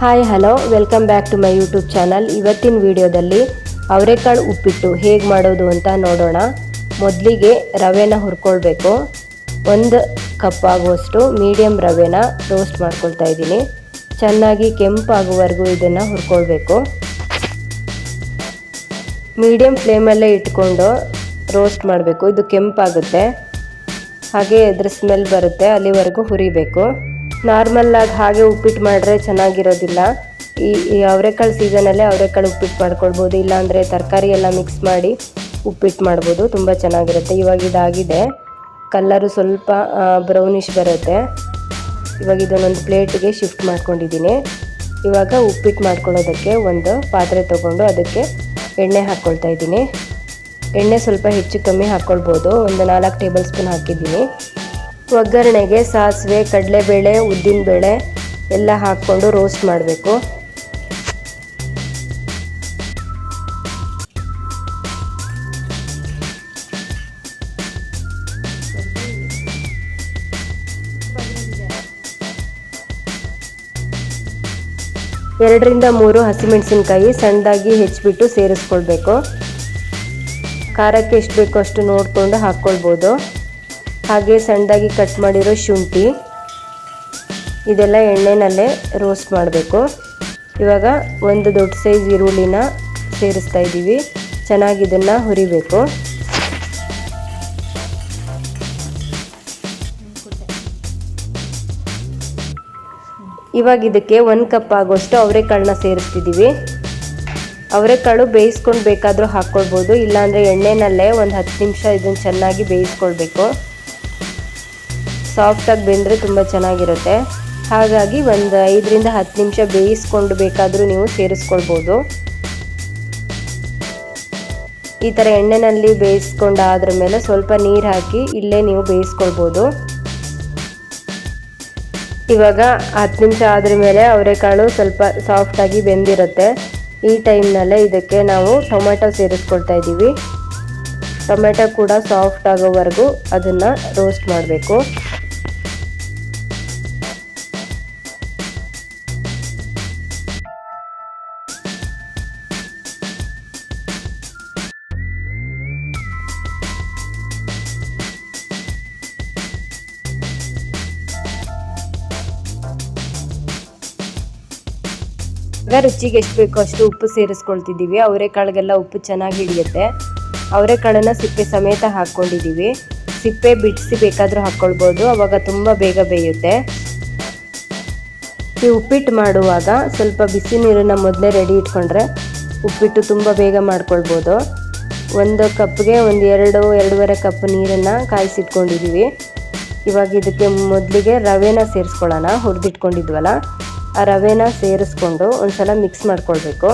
Hi hello welcome back to my YouTube channel ಇವತ್ತಿನ ವಿಡಿಯೋದಲ್ಲಿ ಅವರೆಕಾಳು ಉಪ್ಪಿಟ್ಟು ಹೇಗೆ ಮಾಡೋದು ಅಂತ ನೋಡೋಣ. ಮೊದಲಿಗೆ ರವೆನ ಹುರ್ಕೊಳ್ಬೇಕು. ಒಂದು ಕಪ್ ಆಗುವಷ್ಟು ಮೀಡಿಯಮ್ ರವೆನ ರೋಸ್ಟ್ ಮಾಡ್ಕೊಳ್ತಾ ಇದ್ದೀನಿ. ಚೆನ್ನಾಗಿ ಕೆಂಪಾಗುವವರೆಗೂ ಇದನ್ನು ಹುರ್ಕೊಳ್ಬೇಕು. ಮೀಡಿಯಮ್ ಫ್ಲೇಮಲ್ಲೇ ಇಟ್ಕೊಂಡು ರೋಸ್ಟ್ ಮಾಡಬೇಕು. ಇದು ಕೆಂಪಾಗುತ್ತೆ. ಹಾಗೆ ಅದ್ರ ಸ್ಮೆಲ್ ಬರುತ್ತೆ. ಅಲ್ಲಿವರೆಗೂ ಹುರಿಬೇಕು. ನಾರ್ಮಲ್ಲಾಗಿ ಹಾಗೆ ಉಪ್ಪಿಟ್ಟು ಮಾಡಿದ್ರೆ ಚೆನ್ನಾಗಿರೋದಿಲ್ಲ. ಈ ಈ ಅವರೆಕಾಳು ಸೀಸನಲ್ಲೇ ಅವರೆಕಾಳು ಉಪ್ಪಿಟ್ಟು ಮಾಡ್ಕೊಳ್ಬೋದು, ಇಲ್ಲಾಂದರೆ ತರಕಾರಿ ಎಲ್ಲ ಮಿಕ್ಸ್ ಮಾಡಿ ಉಪ್ಪಿಟ್ಟು ಮಾಡ್ಬೋದು, ತುಂಬ ಚೆನ್ನಾಗಿರುತ್ತೆ. ಇವಾಗ ಇದಾಗಿದೆ. ಕಲ್ಲರು ಸ್ವಲ್ಪ ಬ್ರೌನಿಷ್ ಬರುತ್ತೆ. ಇವಾಗ ಇದನ್ನೊಂದು ಪ್ಲೇಟಿಗೆ ಶಿಫ್ಟ್ ಮಾಡ್ಕೊಂಡಿದ್ದೀನಿ. ಇವಾಗ ಉಪ್ಪಿಟ್ಟು ಮಾಡ್ಕೊಳ್ಳೋದಕ್ಕೆ ಒಂದು ಪಾತ್ರೆ ತೊಗೊಂಡು ಅದಕ್ಕೆ ಎಣ್ಣೆ ಹಾಕ್ಕೊಳ್ತಾ ಇದ್ದೀನಿ. ಎಣ್ಣೆ ಸ್ವಲ್ಪ ಹೆಚ್ಚು ಕಮ್ಮಿ ಹಾಕ್ಕೊಳ್ಬೋದು. ಒಂದು ನಾಲ್ಕು ಟೇಬಲ್ ಸ್ಪೂನ್ ಹಾಕಿದ್ದೀನಿ. ಒಗ್ಗರಣೆಗೆ ಸಾಸಿವೆ, ಕಡಲೆಬೇಳೆ, ಉದ್ದಿನಬೇಳೆ ಎಲ್ಲ ಹಾಕ್ಕೊಂಡು ರೋಸ್ಟ್ ಮಾಡಬೇಕು. ಎರಡರಿಂದ ಮೂರು ಹಸಿಮೆಣಸಿನ್ಕಾಯಿ ಸಣ್ಣದಾಗಿ ಹೆಚ್ಚಿಬಿಟ್ಟು ಸೇರಿಸ್ಕೊಳ್ಬೇಕು. ಖಾರಕ್ಕೆ ಎಷ್ಟು ಬೇಕೋ ಅಷ್ಟು ನೋಡಿಕೊಂಡು ಹಾಕ್ಕೊಳ್ಬೋದು. ಹಾಗೆ ಸಣ್ಣದಾಗಿ ಕಟ್ ಮಾಡಿರೋ ಶುಂಠಿ. ಇದೆಲ್ಲ ಎಣ್ಣೆನಲ್ಲೇ ರೋಸ್ಟ್ ಮಾಡಬೇಕು. ಇವಾಗ ಒಂದು ದೊಡ್ಡ ಸೈಜ್ ಈರುಳ್ಳಿನ ಸೇರಿಸ್ತಾ ಇದ್ದೀವಿ. ಚೆನ್ನಾಗಿ ಇದನ್ನು ಹುರಿಬೇಕು. ಇವಾಗ ಇದಕ್ಕೆ ಒಂದು ಕಪ್ ಆಗೋಷ್ಟು ಅವರೆಕಾಳನ್ನ ಸೇರಿಸ್ತಿದ್ದೀವಿ. ಅವರೆಕಾಳು ಬೇಯಿಸ್ಕೊಂಡು ಬೇಕಾದರೂ ಹಾಕ್ಕೊಳ್ಬೋದು. ಇಲ್ಲಾಂದರೆ ಎಣ್ಣೆನಲ್ಲೇ ಒಂದು ಹತ್ತು ನಿಮಿಷ ಇದನ್ನು ಚೆನ್ನಾಗಿ ಬೇಯಿಸ್ಕೊಳ್ಬೇಕು. ಸಾಫ್ಟಾಗಿ ಬೆಂದರೆ ತುಂಬ ಚೆನ್ನಾಗಿರುತ್ತೆ. ಹಾಗಾಗಿ ಒಂದು ಐದರಿಂದ ಹತ್ತು ನಿಮಿಷ ಬೇಯಿಸ್ಕೊಂಡು ಬೇಕಾದರೂ ನೀವು ಸೇರಿಸ್ಕೊಳ್ಬೋದು. ಈ ಥರ ಎಣ್ಣೆನಲ್ಲಿ ಬೇಯಿಸ್ಕೊಂಡಾದ್ರ ಮೇಲೆ ಸ್ವಲ್ಪ ನೀರು ಹಾಕಿ ಇಲ್ಲೇ ನೀವು ಬೇಯಿಸ್ಕೊಳ್ಬೋದು. ಇವಾಗ ಹತ್ತು ನಿಮಿಷ ಆದ್ರ ಮೇಲೆ ಅವರೆಕಾಳು ಸ್ವಲ್ಪ ಸಾಫ್ಟಾಗಿ ಬೆಂದಿರುತ್ತೆ. ಈ ಟೈಮ್ನಲ್ಲೇ ಇದಕ್ಕೆ ನಾವು ಟೊಮೆಟೊ ಸೇರಿಸ್ಕೊಳ್ತಾ ಇದ್ದೀವಿ. ಟೊಮೆಟೊ ಕೂಡ ಸಾಫ್ಟ್ ಆಗೋವರೆಗೂ ಅದನ್ನು ರೋಸ್ಟ್ ಮಾಡಬೇಕು. ಈಗ ರುಚಿಗೆ ಎಷ್ಟು ಬೇಕೋ ಅಷ್ಟು ಉಪ್ಪು ಸೇರಿಸ್ಕೊಳ್ತಿದ್ದೀವಿ. ಅವರೆಕಾಳಿಗೆಲ್ಲ ಉಪ್ಪು ಚೆನ್ನಾಗಿ ಹಿಡಿಯುತ್ತೆ. ಅವರೆಕಾಳನ್ನು ಸಿಪ್ಪೆ ಸಮೇತ ಹಾಕ್ಕೊಂಡಿದ್ದೀವಿ. ಸಿಪ್ಪೆ ಬಿಡಿಸಿ ಬೇಕಾದರೂ ಹಾಕ್ಕೊಳ್ಬೋದು. ಅವಾಗ ತುಂಬ ಬೇಗ ಬೇಯುತ್ತೆ. ಈ ಉಪ್ಪಿಟ್ಟು ಮಾಡುವಾಗ ಸ್ವಲ್ಪ ಬಿಸಿ ನೀರನ್ನು ಮೊದಲೇ ರೆಡಿ ಇಟ್ಕೊಂಡ್ರೆ ಉಪ್ಪಿಟ್ಟು ತುಂಬ ಬೇಗ ಮಾಡ್ಕೊಳ್ಬೋದು. ಒಂದು ಕಪ್ಗೆ ಒಂದು ಎರಡು, ಎರಡೂವರೆ ಕಪ್ ನೀರನ್ನು ಕಾಯಿಸಿಟ್ಕೊಂಡಿದ್ದೀವಿ. ಇವಾಗ ಇದಕ್ಕೆ ಮೊದಲಿಗೆ ರವೆನ ಸೇರಿಸ್ಕೊಳ್ಳೋಣ. ಹುರಿದಿಟ್ಕೊಂಡಿದ್ವಲ್ಲ. ರವೆನ ಸೇರಿಸ್ಕೊಂಡು ಒಂದ್ಸಲ ಮಿಕ್ಸ್ ಮಾಡ್ಕೊಳ್ಬೇಕು.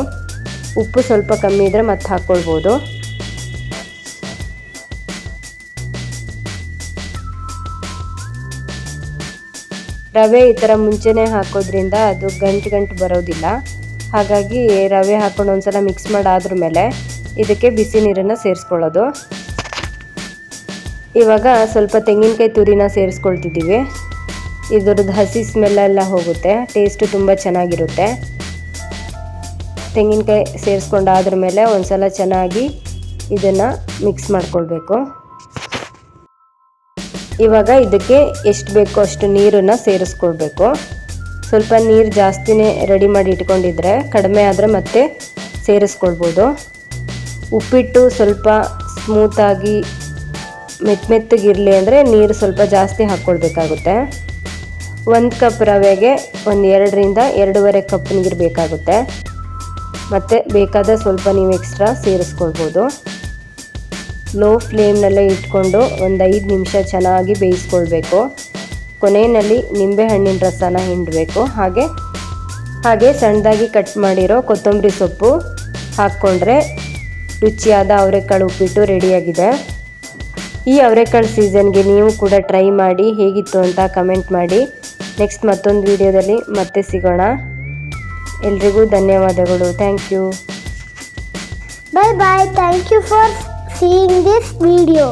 ಉಪ್ಪು ಸ್ವಲ್ಪ ಕಮ್ಮಿ ಇದ್ದರೆ ಮತ್ತೆ ಹಾಕ್ಕೊಳ್ಬೋದು ರವೆ ಈ ಥರ ಮುಂಚೆನೇ ಹಾಕೋದ್ರಿಂದ ಅದು ಗಂಟು ಗಂಟು ಬರೋದಿಲ್ಲ. ಹಾಗಾಗಿ ರವೆ ಹಾಕ್ಕೊಂಡು ಒಂದು ಸಲ ಮಿಕ್ಸ್ ಮಾಡಾದ್ರ ಮೇಲೆ ಇದಕ್ಕೆ ಬಿಸಿ ನೀರನ್ನು ಸೇರಿಸ್ಕೊಳ್ಳೋದು. ಇವಾಗ ಸ್ವಲ್ಪ ತೆಂಗಿನಕಾಯಿ ತುರಿನ ಸೇರಿಸ್ಕೊಳ್ತಿದ್ದೀವಿ. ಇದ್ರದ್ದು ಹಸಿ ಸ್ಮೆಲ್ಲೆಲ್ಲ ಹೋಗುತ್ತೆ. ಟೇಸ್ಟು ತುಂಬ ಚೆನ್ನಾಗಿರುತ್ತೆ. ತೆಂಗಿನಕಾಯಿ ಸೇರಿಸ್ಕೊಂಡಾದ್ರ ಮೇಲೆ ಒಂದ್ಸಲ ಚೆನ್ನಾಗಿ ಇದನ್ನು ಮಿಕ್ಸ್ ಮಾಡ್ಕೊಳ್ಬೇಕು. ಇವಾಗ ಇದಕ್ಕೆ ಎಷ್ಟು ಬೇಕೋ ಅಷ್ಟು ನೀರನ್ನು ಸೇರಿಸ್ಕೊಳ್ಬೇಕು. ಸ್ವಲ್ಪ ನೀರು ಜಾಸ್ತಿನೇ ರೆಡಿ ಮಾಡಿ ಇಟ್ಕೊಂಡಿದ್ರೆ ಕಡಿಮೆ ಆದರೆ ಮತ್ತೆ ಸೇರಿಸ್ಕೊಳ್ಬೋದು. ಉಪ್ಪಿಟ್ಟು ಸ್ವಲ್ಪ ಸ್ಮೂತಾಗಿ ಮೆತ್ತ ಮೆತ್ತಗಿರಲಿ ಅಂದರೆ ನೀರು ಸ್ವಲ್ಪ ಜಾಸ್ತಿ ಹಾಕ್ಕೊಳ್ಬೇಕಾಗುತ್ತೆ ಒಂದು ಕಪ್ ರವೆಗೆ ಒಂದು ಎರಡರಿಂದ ಎರಡೂವರೆ ಕಪ್ ನೀರು ಬೇಕಾಗುತ್ತೆ. ಮತ್ತು ಬೇಕಾದ ಸ್ವಲ್ಪ ನೀವು ಎಕ್ಸ್ಟ್ರಾ ಸೇರಿಸ್ಕೊಳ್ಬೋದು. ಲೋ ಫ್ಲೇಮ್ನಲ್ಲೇ ಇಟ್ಕೊಂಡು ಒಂದು ಐದು ನಿಮಿಷ ಚೆನ್ನಾಗಿ ಬೇಯಿಸ್ಕೊಳ್ಬೇಕು. ಕೊನೆಯಲ್ಲಿ ನಿಂಬೆಹಣ್ಣಿನ ರಸನ ಹಿಂಡಬೇಕು. ಹಾಗೆ ಹಾಗೆ ಸಣ್ಣದಾಗಿ ಕಟ್ ಮಾಡಿರೋ ಕೊತ್ತಂಬರಿ ಸೊಪ್ಪು ಹಾಕ್ಕೊಂಡ್ರೆ ರುಚಿಯಾದ ಅವರೆಕಾಳು ಉಪ್ಪಿಟ್ಟು ರೆಡಿಯಾಗಿದೆ ಈ ಅವರೆಕಾಳು ಸೀಸನ್ಗೆ ನೀವು ಕೂಡ ಟ್ರೈ ಮಾಡಿ ಹೇಗಿತ್ತು ಅಂತ ಕಮೆಂಟ್ ಮಾಡಿ. ನೆಕ್ಸ್ಟ್ ಮತ್ತೊಂದು ವಿಡಿಯೋದಲ್ಲಿ ಮತ್ತೆ ಸಿಗೋಣ. ಎಲ್ರಿಗೂ ಧನ್ಯವಾದಗಳು. Thank you bye bye thank you for seeing this video.